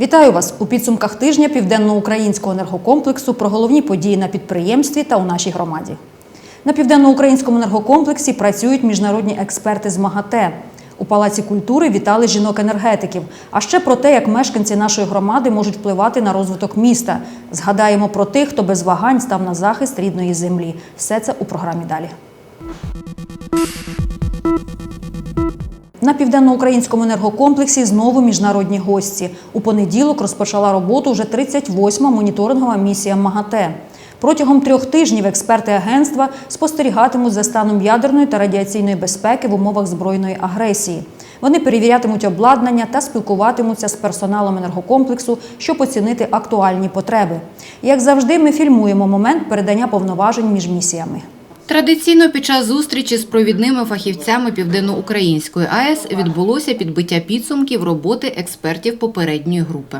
Вітаю вас у підсумках тижня південноукраїнського енергокомплексу про головні події на підприємстві та у нашій громаді. На південноукраїнському енергокомплексі працюють міжнародні експерти з МАГАТЕ. У Палаці культури вітали жінок-енергетиків. А ще про те, як мешканці нашої громади можуть впливати на розвиток міста. Згадаємо про тих, хто без вагань став на захист рідної землі. Все це у програмі далі. На південноукраїнському енергокомплексі знову міжнародні гості. У понеділок розпочала роботу вже 38-ма моніторингова місія МАГАТЕ. Протягом трьох тижнів експерти агентства спостерігатимуть за станом ядерної та радіаційної безпеки в умовах збройної агресії. Вони перевірятимуть обладнання та спілкуватимуться з персоналом енергокомплексу, щоб оцінити актуальні потреби. Як завжди, ми фільмуємо момент передання повноважень між місіями. Традиційно під час зустрічі з провідними фахівцями Південноукраїнської АЕС відбулося підбиття підсумків роботи експертів попередньої групи.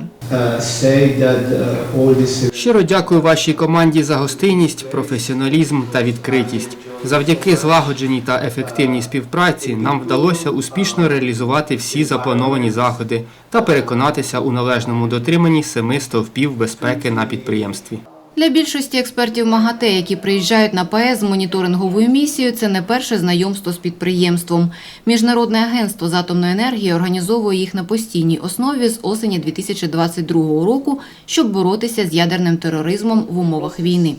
all this Щиро дякую вашій команді за гостинність, професіоналізм та відкритість. Завдяки злагодженій та ефективній співпраці нам вдалося успішно реалізувати всі заплановані заходи та переконатися у належному дотриманні семи стовпів безпеки на підприємстві. Для більшості експертів МАГАТЕ, які приїжджають на ПАЕС з моніторинговою місією, це не перше знайомство з підприємством. Міжнародне агентство з атомної енергії організовує їх на постійній основі з осені 2022 року, щоб боротися з ядерним тероризмом в умовах війни.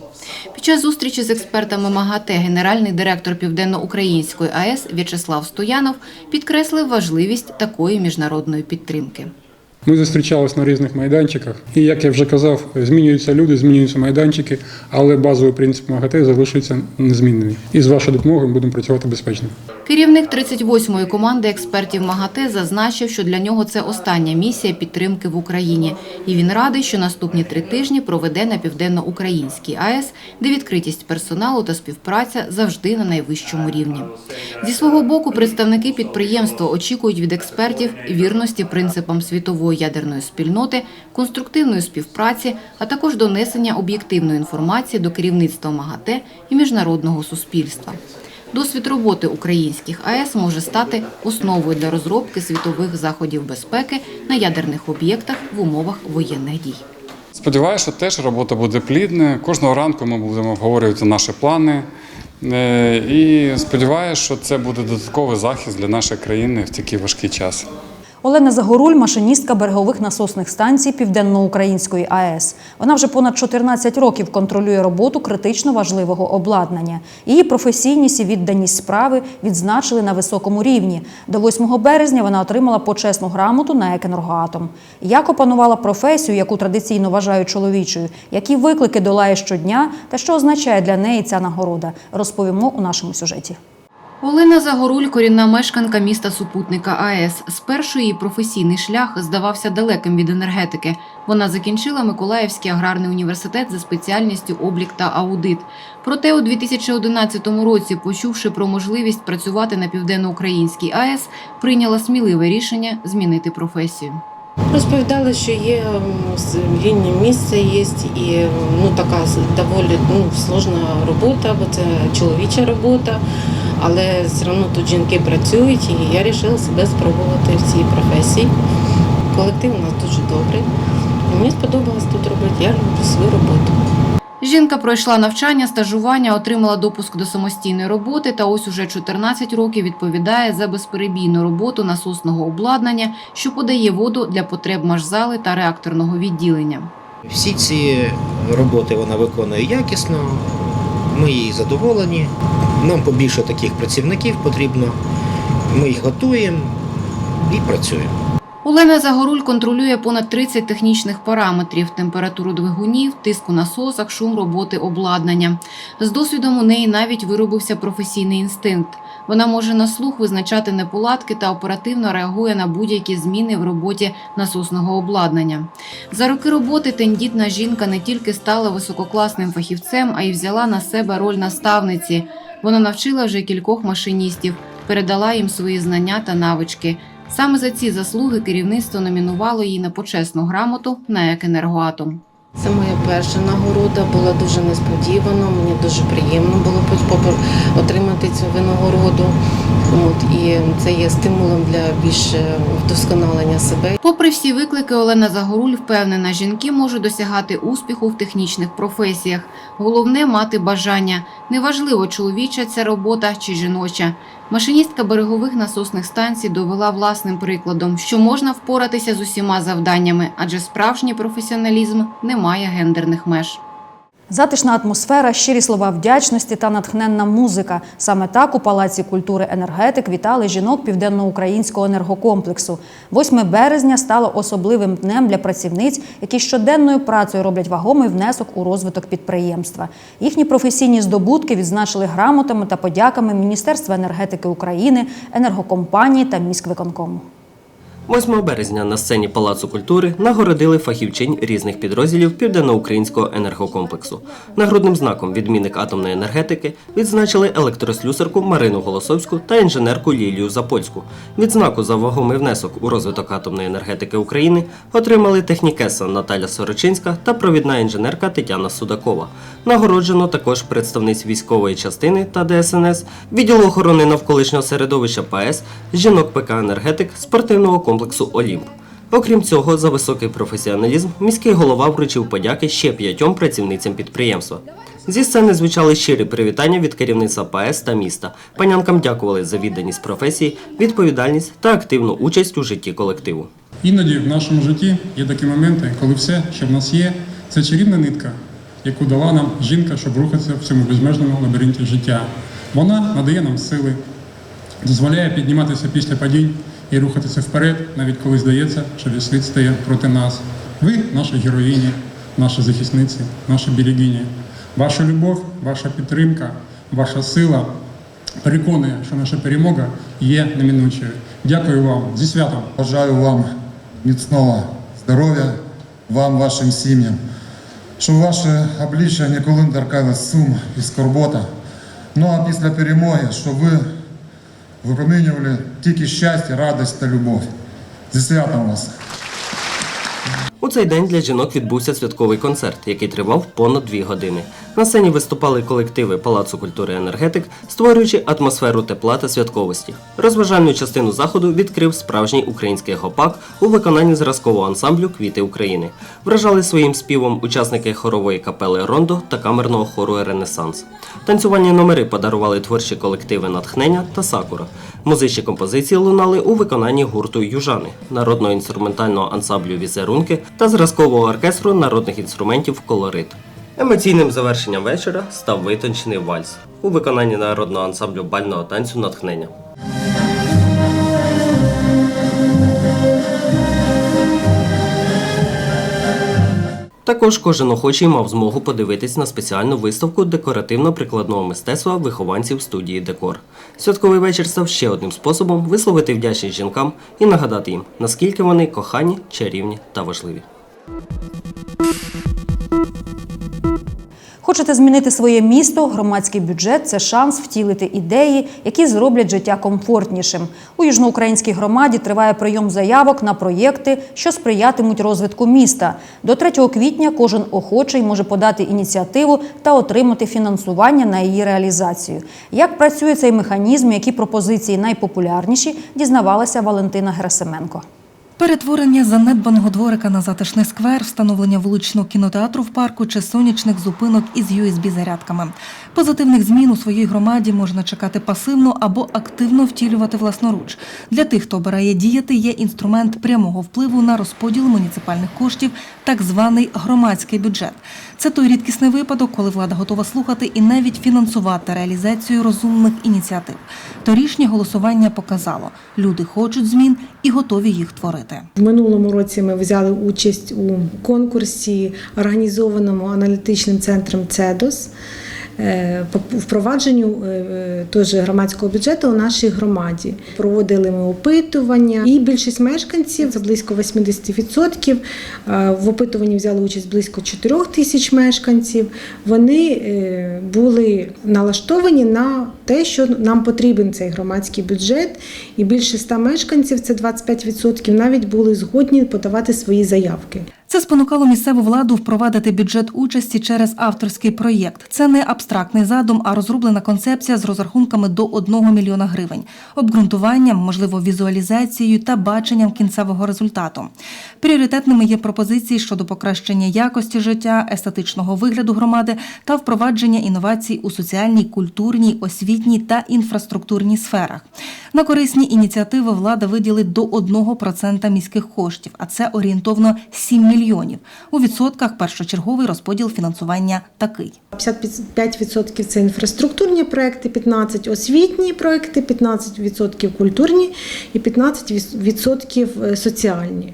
Під час зустрічі з експертами МАГАТЕ генеральний директор Південноукраїнської АЕС В'ячеслав Стоянов підкреслив важливість такої міжнародної підтримки. Ми зустрічалися на різних майданчиках, і як я вже казав, змінюються люди, змінюються майданчики, але базовий принцип МАГАТЕ залишується незмінним. І з вашою допомогою ми будемо працювати безпечно. Керівник 38-ї команди експертів МАГАТЕ зазначив, що для нього це остання місія підтримки в Україні, і він радий, що наступні три тижні проведе на південноукраїнській АЕС, де відкритість персоналу та співпраця завжди на найвищому рівні. Зі свого боку, представники підприємства очікують від експертів вірності принципам світової ядерної спільноти, конструктивної співпраці, а також донесення об'єктивної інформації до керівництва МАГАТЕ і міжнародного суспільства. Досвід роботи українських АЕС може стати основою для розробки світових заходів безпеки на ядерних об'єктах в умовах воєнних дій. Сподіваюся, що теж робота буде плідна. Кожного ранку ми будемо обговорювати наші плани. Е, І сподіваюся, що це буде додатковий захист для нашої країни в такий важкий час. Олена Загоруль, машиністка берегових насосних станцій Південноукраїнської АЕС. Вона вже понад 14 років контролює роботу критично важливого обладнання. Її професійність і відданість справи відзначили на високому рівні. До 8 березня вона отримала почесну грамоту на «Екенергоатом». Як опанувала професію, яку традиційно вважають чоловічою, які виклики долає щодня та що означає для неї ця нагорода, розповімо у нашому сюжеті. Олена Загоруль – корінна мешканка міста Супутника АЕС. Спершу її професійний шлях здавався далеким від енергетики. Вона закінчила Миколаївський аграрний університет за спеціальністю облік та аудит. Проте у 2011 році, почувши про можливість працювати на південноукраїнській АЕС, прийняла сміливе рішення змінити професію. Розповідали, що є вільне місце є і ну, така доволі ну, сложна робота, бо це чоловіча робота, але все одно тут жінки працюють, і я вирішила себе спробувати в цій професії. Колектив у нас дуже добрий. І мені сподобалось тут робити. Я люблю свою роботу. Жінка пройшла навчання, стажування, отримала допуск до самостійної роботи та ось уже 14 років відповідає за безперебійну роботу насосного обладнання, що подає воду для потреб машзали та реакторного відділення. Всі ці роботи вона виконує якісно, ми їй задоволені. Нам побільше таких працівників потрібно. Ми їх готуємо і працюємо. Олена Загоруль контролює понад 30 технічних параметрів: температуру двигунів, тиск у насосах, шум роботи обладнання. З досвідом у неї навіть виробився професійний інстинкт. Вона може на слух визначати неполадки та оперативно реагує на будь-які зміни в роботі насосного обладнання. За роки роботи тендітна жінка не тільки стала висококласним фахівцем, а й взяла на себе роль наставниці. Вона навчила вже кількох машиністів, передала їм свої знання та навички. Саме за ці заслуги керівництво номінувало її на почесну грамоту на «Екенергоатом». Це моя перша нагорода, була дуже несподівано. Мені дуже приємно було отримати цю винагороду. От, і це є стимулом для більше вдосконалення себе. Попри всі виклики, Олена Загоруль впевнена, жінки можуть досягати успіху в технічних професіях. Головне мати бажання. Неважливо, чоловіча ця робота чи жіноча. Машиністка берегових насосних станцій довела власним прикладом, що можна впоратися з усіма завданнями, адже справжній професіоналізм не має гендерних меж. Затишна атмосфера, щирі слова вдячності та натхненна музика. Саме так у Палаці культури енергетик вітали жінок південноукраїнського енергокомплексу. 8 березня стало особливим днем для працівниць, які щоденною працею роблять вагомий внесок у розвиток підприємства. Їхні професійні здобутки відзначили грамотами та подяками Міністерства енергетики України, енергокомпанії та міськвиконкому. 8 березня на сцені Палацу культури нагородили фахівчинь різних підрозділів Південноукраїнського енергокомплексу. Нагрудним знаком відмінник атомної енергетики відзначили електрослюсарку Марину Голосовську та інженерку Лілію Запольську. Відзнаку за вагомий внесок у розвиток атомної енергетики України отримали технікеса Наталя Сорочинська та провідна інженерка Тетяна Судакова. Нагороджено також представниць військової частини та ДСНС, відділу охорони навколишнього середовища ПАЕС, жінок ПК Енергетик, спортивного комплексу Олімп. Окрім цього, за високий професіоналізм міський голова вручив подяки ще п'ятьом працівницям підприємства. Зі сцени звучали щирі привітання від керівництва ПАЕС та міста. Панянкам дякували за відданість професії, відповідальність та активну участь у житті колективу. Іноді в нашому житті є такі моменти, коли все, що в нас є, це чарівна нитка, яку дала нам жінка, щоб рухатися в цьому безмежному лабіринті життя. Вона надає нам сили, дозволяє підніматися після падінь і рухатися вперед, навіть коли здається, що весь світ стає проти нас. Ви наші героїні, наші захисниці, наші берегині. Ваша любов, ваша підтримка, ваша сила переконує, що наша перемога є неминучою. Дякую вам зі святом. Бажаю вам міцного здоров'я, вам, вашим сім'ям, щоб ваше обличчя ніколи не торкалось сум і скорбота. Ну а після перемоги, щоб ви випромінювали тільки щастя, радість та любов. Зі святом вас! У цей день для жінок відбувся святковий концерт, який тривав понад дві години. На сцені виступали колективи Палацу культури енергетик, створюючи атмосферу тепла та святковості. Розважальну частину заходу відкрив справжній український гопак у виконанні зразкового ансамблю Квіти України. Вражали своїм співом учасники хорової капели Рондо та камерного хору Ренесанс. Танцювальні номери подарували творчі колективи Натхнення та Сакура. Музичні композиції лунали у виконанні гурту Южани, народного інструментального ансамблю Візерунки та зразкового оркестру народних інструментів Колорит. Емоційним завершенням вечора став витончений вальс у виконанні народного ансамблю бального танцю Натхнення. Також кожен охочий мав змогу подивитись на спеціальну виставку декоративно-прикладного мистецтва вихованців студії Декор. Святковий вечір став ще одним способом висловити вдячність жінкам і нагадати їм, наскільки вони кохані, чарівні та важливі. Хочете змінити своє місто? Громадський бюджет це шанс втілити ідеї, які зроблять життя комфортнішим. У южноукраїнській громаді триває прийом заявок на проєкти, що сприятимуть розвитку міста. До 3 квітня кожен охочий може подати ініціативу та отримати фінансування на її реалізацію. Як працює цей механізм, які пропозиції найпопулярніші, дізнавалася Валентина Герасименко. Перетворення занедбаного дворика на затишний сквер, встановлення вуличного кінотеатру в парку чи сонячних зупинок із USB-зарядками. Позитивних змін у своїй громаді можна чекати пасивно або активно втілювати власноруч. Для тих, хто обирає діяти, є інструмент прямого впливу на розподіл муніципальних коштів, так званий громадський бюджет. Це той рідкісний випадок, коли влада готова слухати і навіть фінансувати реалізацію розумних ініціатив. Торішнє голосування показало, люди хочуть змін і готові їх творити. В минулому році ми взяли участь у конкурсі, організованому аналітичним центром ЦЕДОС впровадженню е, теж громадського бюджету у нашій громаді. Проводили ми опитування, і більшість мешканців, це близько 80%, е, в опитуванні взяли участь близько 4 тисяч мешканців. Вони е, були налаштовані на те, що нам потрібен цей громадський бюджет, і більше 100 мешканців, це 25%, навіть були згодні подавати свої заявки. Це спонукало місцеву владу впровадити бюджет участі через авторський проєкт. Це не абстрактний задум, а розроблена концепція з розрахунками до 1 мільйона гривень, обґрунтуванням, можливо, візуалізацією та баченням кінцевого результату. Пріоритетними є пропозиції щодо покращення якості життя, естетичного вигляду громади та впровадження інновацій у соціальній, культурній, освітній та інфраструктурній сферах. На корисні ініціативи влада виділить до 1% міських коштів, а це орієнтовно 7 мільйонів. У відсотках першочерговий розподіл фінансування такий. 55% це інфраструктурні проекти, 15% освітні проекти, 15% культурні і 15% соціальні.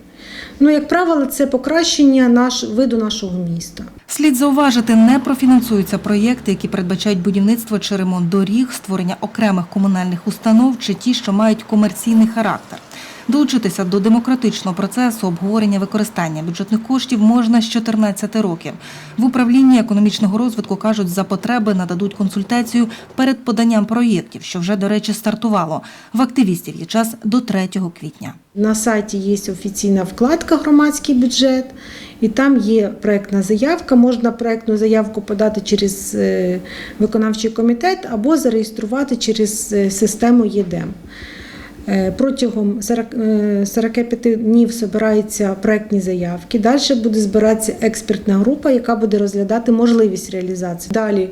Ну, як правило, це покращення наш, виду нашого міста. Слід зауважити, не профінансуються проєкти, які передбачають будівництво чи ремонт доріг, створення окремих комунальних установ чи ті, що мають комерційний характер. Долучитися до демократичного процесу обговорення використання бюджетних коштів можна з 14 років. В управлінні економічного розвитку кажуть, за потреби нададуть консультацію перед поданням проєктів, що вже, до речі, стартувало. В активістів є час до 3 квітня. На сайті є офіційна вкладка Громадський бюджет, і там є проектна заявка. Можна проектну заявку подати через е, виконавчий комітет або зареєструвати через е, систему ЄДЕМ. Е, Протягом 40, е, 45 днів збираються проектні заявки. Далі буде збиратися експертна група, яка буде розглядати можливість реалізації. Далі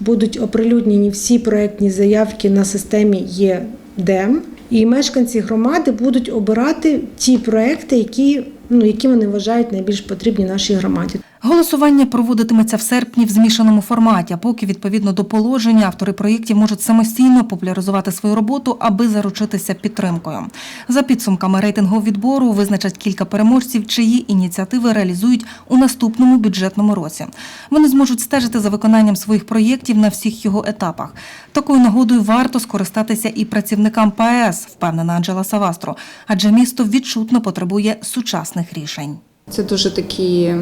будуть оприлюднені всі проектні заявки на системі ЄДЕМ. І мешканці громади будуть обирати ті проекти, які, ну, які вони вважають найбільш потрібні нашій громаді. Голосування проводитиметься в серпні в змішаному форматі, а поки відповідно до положення автори проєктів можуть самостійно популяризувати свою роботу, аби заручитися підтримкою. За підсумками рейтингового відбору визначать кілька переможців, чиї ініціативи реалізують у наступному бюджетному році. Вони зможуть стежити за виконанням своїх проєктів на всіх його етапах. Такою нагодою варто скористатися і працівникам ПАЕС, впевнена Анджела Савастро, адже місто відчутно потребує сучасних рішень. Це дуже такий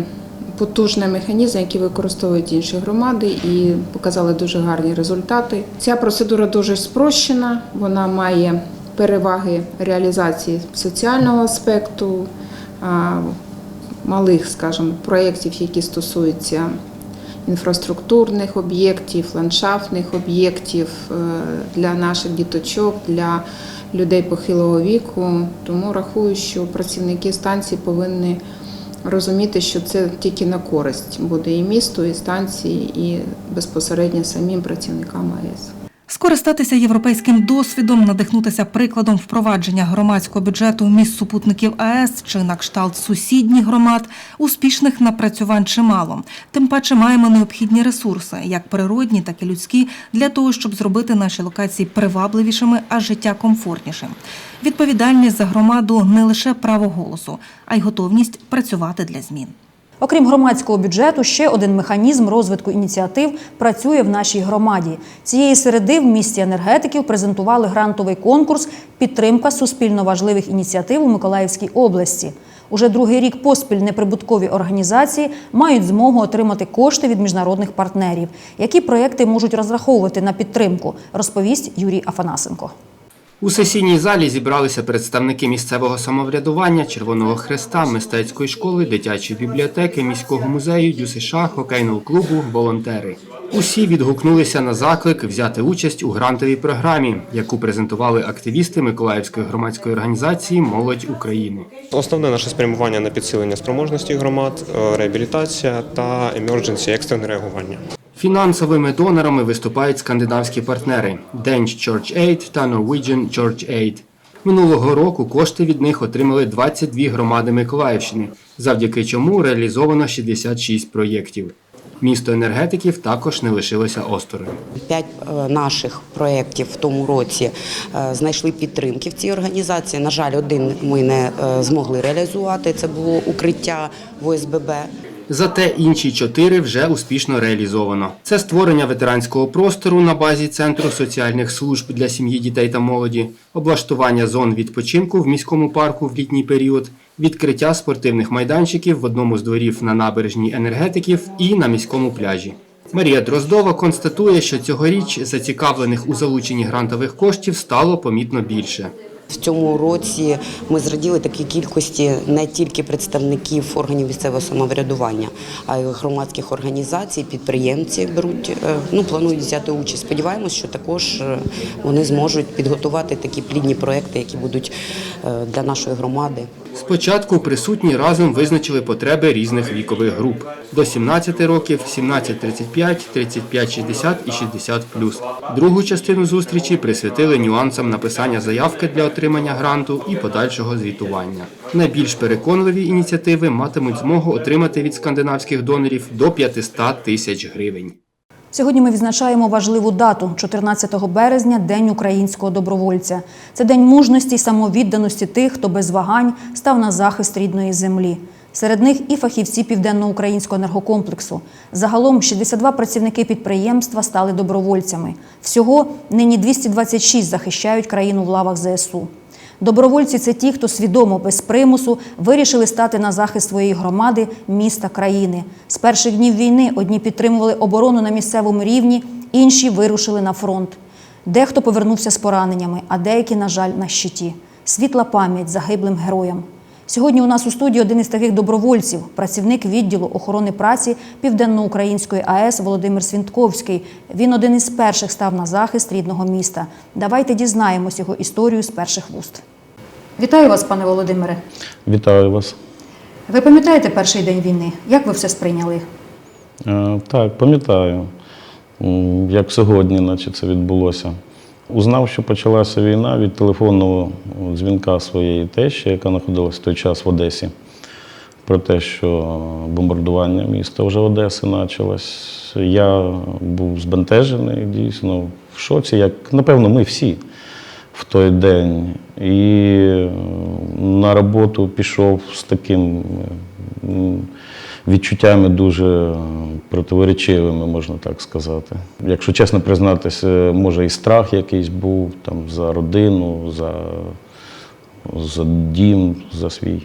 потужний механізм, який використовують інші громади і показали дуже гарні результати. Ця процедура дуже спрощена, вона має переваги реалізації соціального аспекту, малих, скажімо, проєктів, які стосуються інфраструктурних об'єктів, ландшафтних об'єктів е, для наших діточок, для людей похилого віку. Тому рахую, що працівники станції повинні розуміти, що це тільки на користь буде і місту, і станції, і безпосередньо самим працівникам АЕС. Скористатися європейським досвідом, надихнутися прикладом впровадження громадського бюджету міст супутників АЕС чи на кшталт сусідніх громад, успішних напрацювань чимало. Тим паче маємо необхідні ресурси, як природні, так і людські, для того, щоб зробити наші локації привабливішими, а життя комфортнішим. Відповідальність за громаду не лише право голосу, а й готовність працювати для змін. Окрім громадського бюджету, ще один механізм розвитку ініціатив працює в нашій громаді. Цієї середи в місті енергетиків презентували грантовий конкурс Підтримка суспільно важливих ініціатив у Миколаївській області. Уже другий рік поспіль неприбуткові організації мають змогу отримати кошти від міжнародних партнерів. Які проекти можуть розраховувати на підтримку, розповість Юрій Афанасенко. У сесійній залі зібралися представники місцевого самоврядування, Червоного Хреста, мистецької школи, дитячої бібліотеки, міського музею, ЮСШ, хокейного клубу, волонтери. Усі відгукнулися на заклик взяти участь у грантовій програмі, яку презентували активісти Миколаївської громадської організації Молодь України. Основне наше спрямування на підсилення спроможності громад, е, реабілітація та емердженсі екстрене реагування. Фінансовими донорами виступають скандинавські партнери Danish Church Aid та Norwegian Church Aid. Минулого року кошти від них отримали 22 громади Миколаївщини, завдяки чому реалізовано 66 проєктів. Місто енергетиків також не лишилося осторонь. П'ять е, наших проєктів в тому році е, знайшли підтримки в цій організації. На жаль, один ми не е, змогли реалізувати. Це було укриття в ОСББ. Зате інші чотири вже успішно реалізовано. Це створення ветеранського простору на базі Центру соціальних служб для сім'ї, дітей та молоді, облаштування зон відпочинку в міському парку в літній період, відкриття спортивних майданчиків в одному з дворів на набережній енергетиків і на міському пляжі. Марія Дроздова констатує, що цьогоріч зацікавлених у залученні грантових коштів стало помітно більше. В цьому році ми зраділи такій кількості не тільки представників органів місцевого самоврядування, а й громадських організацій, підприємці беруть, е, ну планують взяти участь. Сподіваємось, що також е, вони зможуть підготувати такі плідні проекти, які будуть е, для нашої громади. Спочатку присутні разом визначили потреби різних вікових груп до 17 років, 17-35, 35-60 і 60+. Другу частину зустрічі присвятили нюансам написання заявки для отримання гранту і подальшого звітування. Найбільш переконливі ініціативи матимуть змогу отримати від скандинавських донорів до 500 тисяч гривень. Сьогодні ми відзначаємо важливу дату 14 березня День українського добровольця. Це день мужності й самовідданості тих, хто без вагань став на захист рідної землі. Серед них і фахівці південноукраїнського енергокомплексу. Загалом 62 працівники підприємства стали добровольцями. Всього нині 226 захищають країну в лавах ЗСУ. Добровольці це ті, хто свідомо без примусу вирішили стати на захист своєї громади, міста, країни. З перших днів війни одні підтримували оборону на місцевому рівні, інші вирушили на фронт. Дехто повернувся з пораненнями, а деякі, на жаль, на щиті. Світла пам'ять загиблим героям. Сьогодні у нас у студії один із таких добровольців, працівник відділу охорони праці Південноукраїнської АЕС Володимир Свінтковський. Він один із перших став на захист рідного міста. Давайте дізнаємось його історію з перших вуст. Вітаю вас, пане Володимире. Вітаю вас. Ви пам'ятаєте перший день війни? Як ви все сприйняли? Е, Так, пам'ятаю, як сьогодні, наче це відбулося. Узнав, що почалася війна від телефонного дзвінка своєї тещі, яка знаходилася в той час в Одесі, про те, що бомбардування міста вже Одеси почалось. Я був збентежений, дійсно, в шоці, як, напевно, ми всі в той день. І е, на роботу пішов з таким відчуттями дуже противоречивими, можна так сказати. Якщо чесно признатися, може і страх якийсь був там за родину, за, за дім, за свій.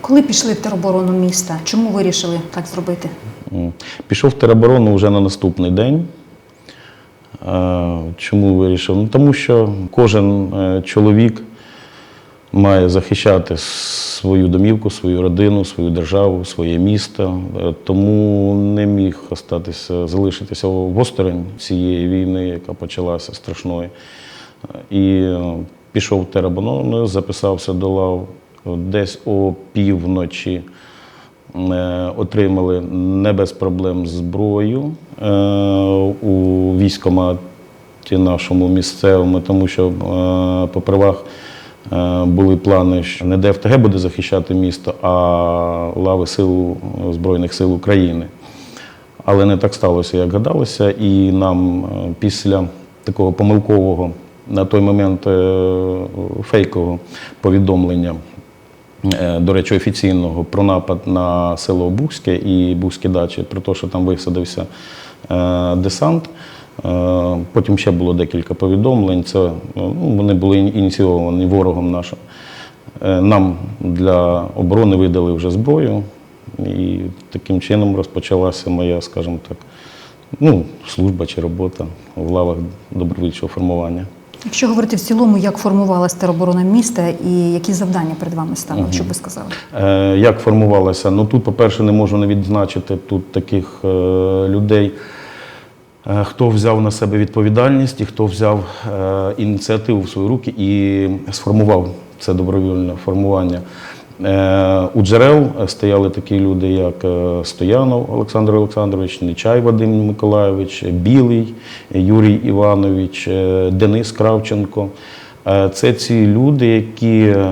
Коли пішли в тероборону міста? Чому вирішили так зробити? Пішов в тероборону вже на наступний день. Е, Чому вирішив? Ну, тому що кожен е, чоловік має захищати свою домівку, свою родину, свою державу, своє місто. Е, Тому не міг остатися, залишитися осторонь цієї війни, яка почалася страшної. Е, І е, пішов в тероборону, записався до лав десь о півночі. Е, Отримали не без проблем зброю у військкоматі нашому місцевому, тому що по правах були плани, що не ДФТГ буде захищати місто, а лави сил Збройних сил України. Але не так сталося, як гадалося, і нам е, після такого помилкового на той момент е, фейкового повідомлення е, до речі, офіційного про напад на село Бузьке і Бузькі дачі, про те, що там висадився е, десант. Е, Потім ще було декілька повідомлень. Це ну, вони були ініційовані ворогом нашим. Е, Нам для оборони видали вже зброю, і таким чином розпочалася моя, скажімо так, ну, служба чи робота в лавах добровольчого формування. Якщо говорити в цілому, як формувалася тероборона міста і які завдання перед вами ставили, Мгм. що б ви сказали? Е, Як формувалася? Ну тут, по-перше, не можу не відзначити тут таких е, людей, е, хто взяв на себе відповідальність і хто взяв е, ініціативу в свої руки і сформував це добровільне формування. Е, У джерел стояли такі люди, як е, Стоянов Олександр Олександрович, Нечай Вадим Миколайович, Білий Юрій Іванович, е, Денис Кравченко. Е, Це ці люди, які е,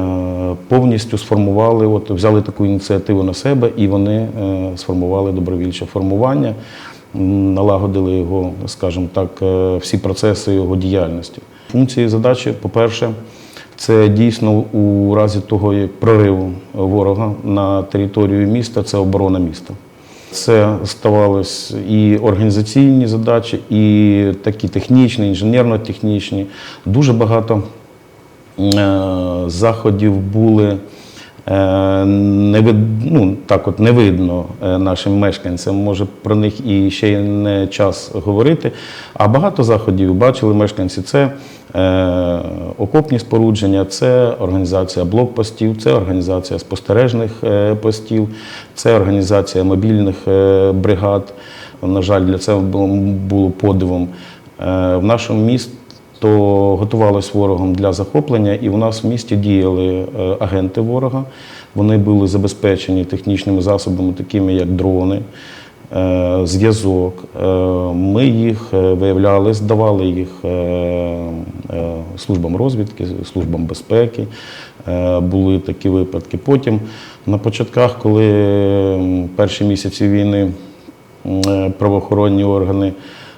повністю сформували, от взяли таку ініціативу на себе, і вони е, сформували добровільче формування, налагодили його, скажімо так, е, всі процеси його діяльності. Функції задачі, по-перше, це дійсно у разі того, прориву ворога на територію міста, це оборона міста. Це ставалось і організаційні задачі, і такі технічні, інженерно-технічні. Дуже багато е, заходів були не вид, ну, так от не видно е, нашим мешканцям. Може про них і ще не час говорити. А багато заходів бачили мешканці. Це е, окопні спорудження, це організація блокпостів, це організація спостережних е, постів, це організація мобільних е, бригад. На жаль, для цього було подивом. Е, В нашому місті то готувалось ворогом для захоплення, і у нас в місті діяли е, агенти ворога. Вони були забезпечені технічними засобами, такими як дрони, е, зв'язок. Е, Ми їх виявляли, здавали їх службам розвідки, службам безпеки. Були такі випадки. Потім на початках, коли перші місяці війни правоохоронні органи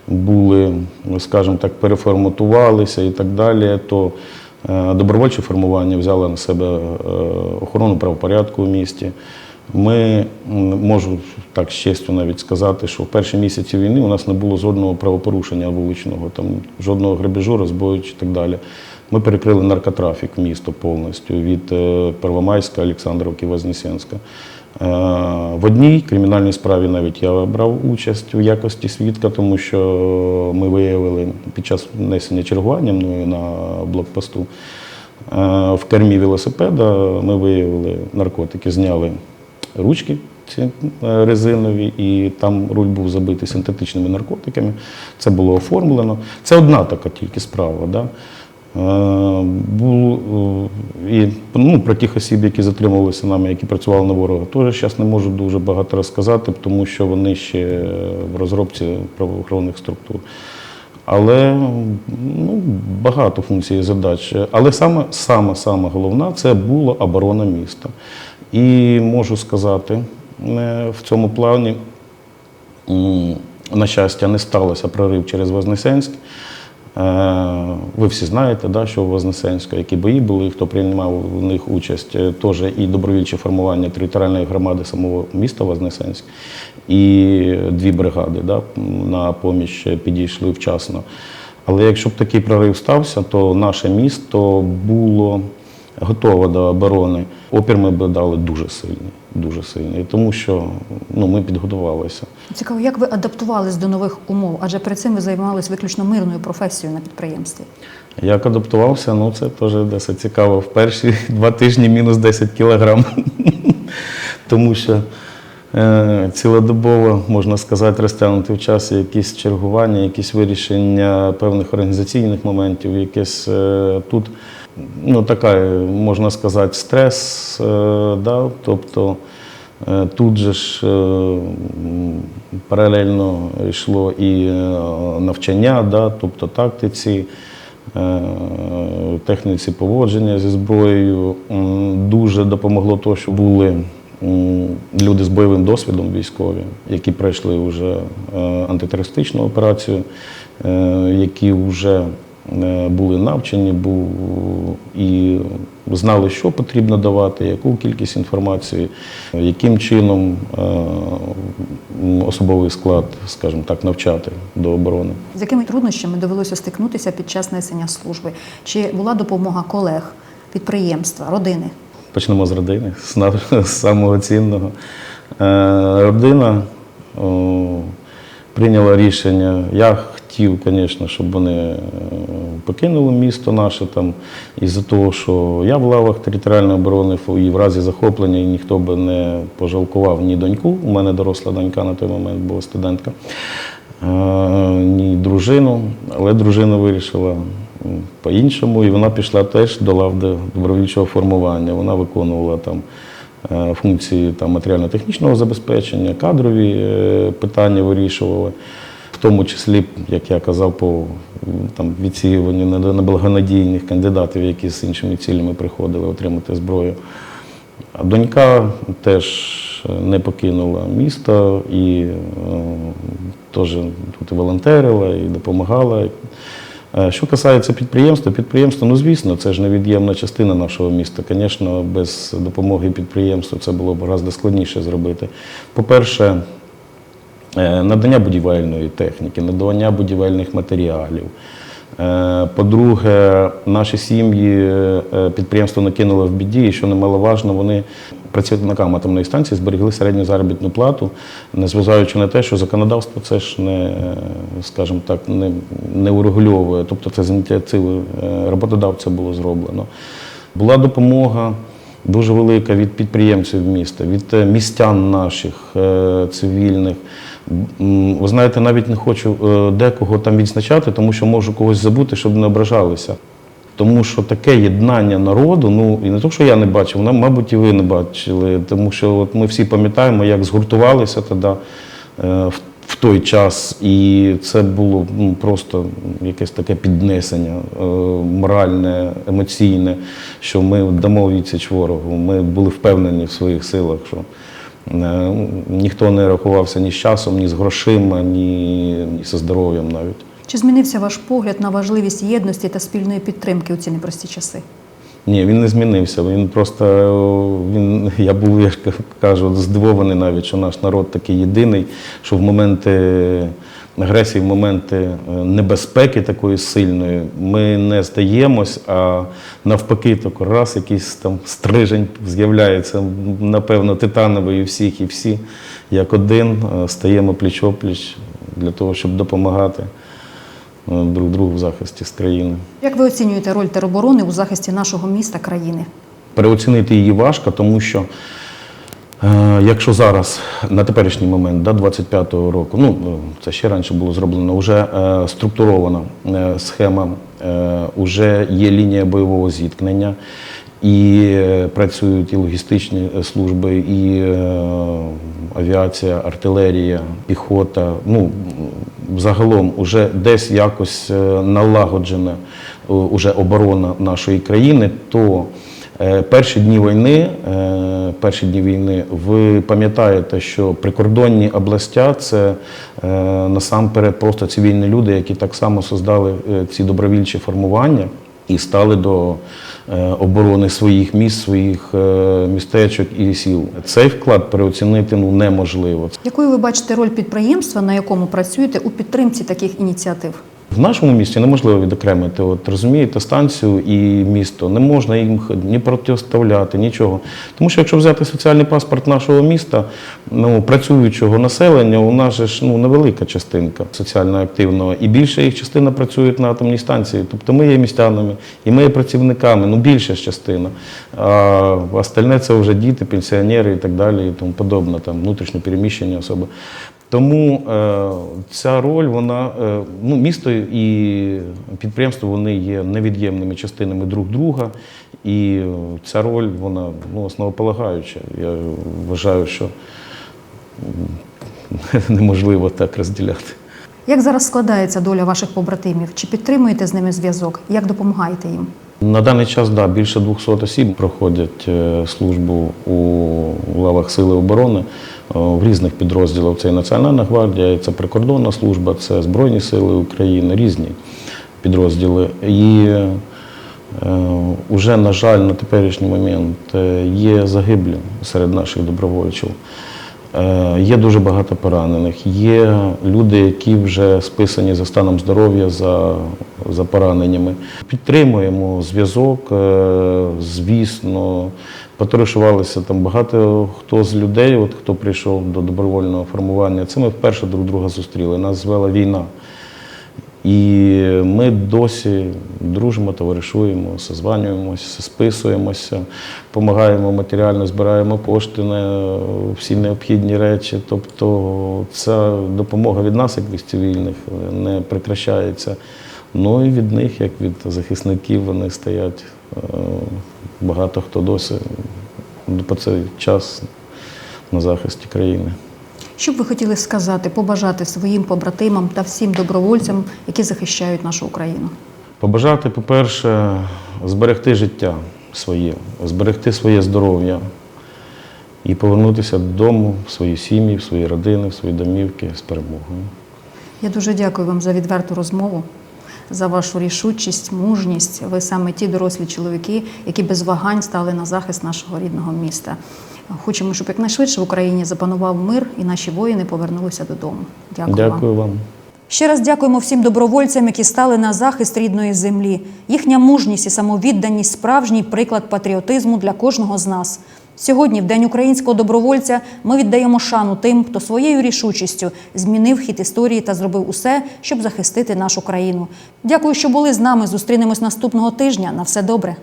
були, скажімо так, переформатувалися і так далі, то е, добровольче формування взяло на себе е, охорону правопорядку в місті. Ми можу так з честю навіть сказати, що в перші місяці війни у нас не було жодного правопорушення вуличного, там жодного грабежу, розбою чи так далі. Ми перекрили наркотрафік в місто повністю від е, Первомайська, Олександровки, Вознесенська. Е, В одній кримінальній справі навіть я брав участь у якості свідка, тому що ми виявили під час несення чергування мною на блокпосту е, в кермі велосипеда ми виявили наркотики, зняли ручки ці е, резинові, і там руль був забитий синтетичними наркотиками. Це було оформлено. Це одна така тільки справа. Да? Е, Було, і ну, про тих осіб, які затримувалися нами, які працювали на ворога, теж зараз не можу дуже багато розказати, тому що вони ще в розробці правоохоронних структур. Але ну, багато функцій і задач. Але саме, саме, саме головна це була оборона міста. І можу сказати, е, в цьому плані, на щастя, не сталося прорив через Вознесенськ. Е, Ви всі знаєте, да, що у Вознесенську, які бої були, хто приймав в них участь, е, теж і добровільче формування територіальної громади самого міста Вознесенськ, і дві бригади да, на поміч підійшли вчасно. Але якщо б такий прорив стався, то наше місто було готове до оборони. Опір ми б дали дуже сильний, дуже сильний, тому що ну, ми підготувалися. Цікаво, як ви адаптувались до нових умов? Адже перед цим ви займалися виключно мирною професією на підприємстві. Як адаптувався, ну це теж досить цікаво. В перші два тижні мінус 10 кілограм. Тому що е, цілодобово, можна сказати, розтягнути в часі якісь чергування, якісь вирішення певних організаційних моментів, якесь е, тут ну, така, можна сказати, стрес. Е, да? Тобто е, тут же ж е, паралельно йшло і навчання, да? тобто тактиці. Техніці поводження зі зброєю дуже допомогло те, що були люди з бойовим досвідом військові, які пройшли вже антитерористичну операцію, які вже були навчені, був і знали, що потрібно давати, яку кількість інформації, яким чином е, особовий склад, скажімо так, навчати до оборони. З якими труднощами довелося стикнутися під час несення служби? Чи була допомога колег, підприємства, родини? Почнемо з родини, з самого цінного. Е, Родина прийняла рішення. Я хотів, звісно, щоб вони е, покинули місто наше там, із-за того, що я в лавах територіальної оборони і в разі захоплення ніхто би не пожалкував ні доньку. У мене доросла донька на той момент була студентка, е, ні дружину, але дружина вирішила по-іншому, і вона пішла теж до лав добровільчого формування. Вона виконувала там е, функції матеріально-технічного забезпечення, кадрові питання вирішувала, тому числі, як я казав, по там, відсіюванню неблагонадійних кандидатів, які з іншими цілями приходили отримати зброю. А донька теж не покинула місто і е, теж тут волонтерила, і допомагала. Е, Що касається підприємства, підприємство, ну звісно, це ж невід'ємна частина нашого міста. Звісно, без допомоги підприємству це було б гораздо складніше зробити. По-перше, е, надання будівельної техніки, надання будівельних матеріалів. Е, По-друге, наші сім'ї е, підприємство накинуло в біді, і що немаловажно, вони працівникам атомної станції зберегли середню заробітну плату, незважаючи на те, що законодавство це ж не, е, скажімо так, не, не урегульовує. Тобто це з ініціативи е, роботодавця було зроблено. Була допомога дуже велика від підприємців міста, від е, містян наших е, цивільних. Ви знаєте, навіть не хочу е, декого там відзначати, тому що можу когось забути, щоб не ображалися. Тому що таке єднання народу, ну і не то, що я не бачив, мабуть, і ви не бачили. Тому що от ми всі пам'ятаємо, як згуртувалися тоді е, в, той час, і це було ну, просто якесь таке піднесення е, моральне, емоційне, що ми дамо відсіч ворогу. Ми були впевнені в своїх силах, що ніхто не рахувався ні з часом, ні з грошима, ні, зі здоров'ям навіть. Чи змінився ваш погляд на важливість єдності та спільної підтримки у ці непрості часи? Ні, він не змінився. Він просто е, він, я був, я кажу, здивований навіть, що наш народ такий єдиний, що в моменти агресії, в моменти е, небезпеки такої сильної, ми не здаємось, а навпаки, так раз якийсь там стрижень з'являється, напевно, титановий у всіх, і всі як один е, стаємо пліч-опліч для того, щоб допомагати е, друг другу в захисті з країни. Як ви оцінюєте роль тероборони у захисті нашого міста країни? Переоцінити її важко, тому що якщо зараз, на теперішній момент, да, 25-го року, ну е, це ще раніше було зроблено, вже е, структурована е, схема, е, вже є лінія бойового зіткнення. І е, працюють і логістичні е, служби, і е, авіація, артилерія, піхота. Ну, загалом уже десь якось е, налагоджена е, оборона нашої країни, то е, перші дні війни, е, перші дні війни, ви пам'ятаєте, що прикордонні областя це е, насамперед просто цивільні люди, які так само создали е, ці добровільчі формування і стали до е, оборони своїх міст, своїх е, містечок і сіл. Цей вклад переоцінити ну неможливо. Якою ви бачите роль підприємства, на якому працюєте у підтримці таких ініціатив? В нашому місті неможливо відокремити, от розумієте, станцію і місто. Не можна їм ні протиставляти, нічого. Тому що якщо взяти соціальний паспорт нашого міста, ну працюючого населення, у нас же ж ну невелика частинка соціально активного, і більша їх частина працюють на атомній станції. Тобто ми є містянами, і ми є працівниками, ну більша ж частина. А остальне це вже діти, пенсіонери і так далі, і тому подобне, там внутрішньо переміщені особи. Тому е, ця роль, вона е, ну, місто і підприємство вони є невід'ємними частинами друг друга, і ця роль вона ну, основополагаюча. Я вважаю, що неможливо так розділяти. Як зараз складається доля ваших побратимів? Чи підтримуєте з ними зв'язок? Як допомагаєте їм? На даний час да, більше 200 осіб проходять е, службу у лавах Сили оборони е, в різних підрозділах. Це і Національна гвардія, і це прикордонна служба, це Збройні Сили України, різні підрозділи. І е, уже, на жаль, на теперішній момент е, є загиблі серед наших добровольців. Е, Є дуже багато поранених. Є люди, які вже списані за станом здоров'я, за, за пораненнями. Підтримуємо зв'язок, е, звісно. потришувалися там багато хто з людей, от хто прийшов до добровольного формування. Це ми вперше друг друга зустріли. Нас звела війна. І ми досі дружимо, товаришуємо, созванюємося, списуємося, допомагаємо матеріально, збираємо кошти на всі необхідні речі. Тобто ця допомога від нас, як від цивільних, не прекращається. Ну і від них, як від захисників, вони стоять. Е, Багато хто досі по цей час на захисті країни. Що б ви хотіли сказати, побажати своїм побратимам та всім добровольцям, які захищають нашу Україну? Побажати, по-перше, зберегти життя своє, зберегти своє здоров'я і повернутися додому, в свої сім'ї, в свої родини, в свої домівки з перемогою. Я дуже дякую вам за відверту розмову, за вашу рішучість, мужність. Ви саме ті дорослі чоловіки, які без вагань стали на захист нашого рідного міста. Хочемо, щоб якнайшвидше в Україні запанував мир і наші воїни повернулися додому. Дякую, Дякую вам. вам. Ще раз дякуємо всім добровольцям, які стали на захист рідної землі. Їхня мужність і самовідданість справжній приклад патріотизму для кожного з нас. Сьогодні, в День українського добровольця, ми віддаємо шану тим, хто своєю рішучістю змінив хід історії та зробив усе, щоб захистити нашу країну. Дякую, що були з нами. Зустрінемось наступного тижня. На все добре.